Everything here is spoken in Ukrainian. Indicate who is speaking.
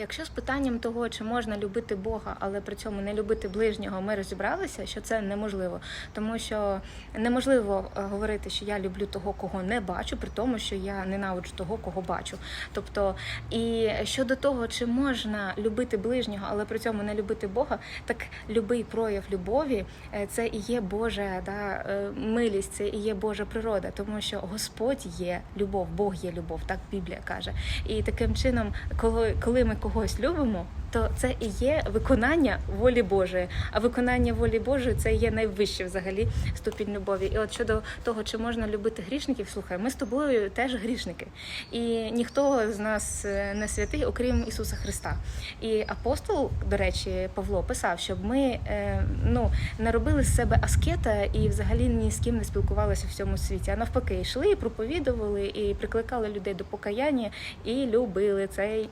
Speaker 1: Якщо з питанням того, чи можна любити Бога, але при цьому не любити ближнього, ми розібралися, що це неможливо, тому що неможливо е, говорити, що я люблю того, кого не бачу, при тому, що я ненавиджу того, кого бачу. Тобто, і щодо того, чи можна любити ближнього, але при цьому не любити Бога, так любий прояв любові е, це і є Божа да, е, милість, це і є Божа природа, тому що Господь є любов, Бог є любов, так Біблія каже. І таким чином, коли, коли ми когось любимо, то це і є виконання волі Божої. А виконання волі Божої це є найвищий взагалі ступінь любові. І от щодо того, чи можна любити грішників, слухай, ми з тобою теж грішники, і ніхто з нас е, не святий, окрім Ісуса Христа. І апостол, до речі, Павло писав, щоб ми е, ну не робили з себе аскета і взагалі ні з ким не спілкувалися в цьому світі. А навпаки, йшли, проповідували і прикликали людей до покаяння і любили цей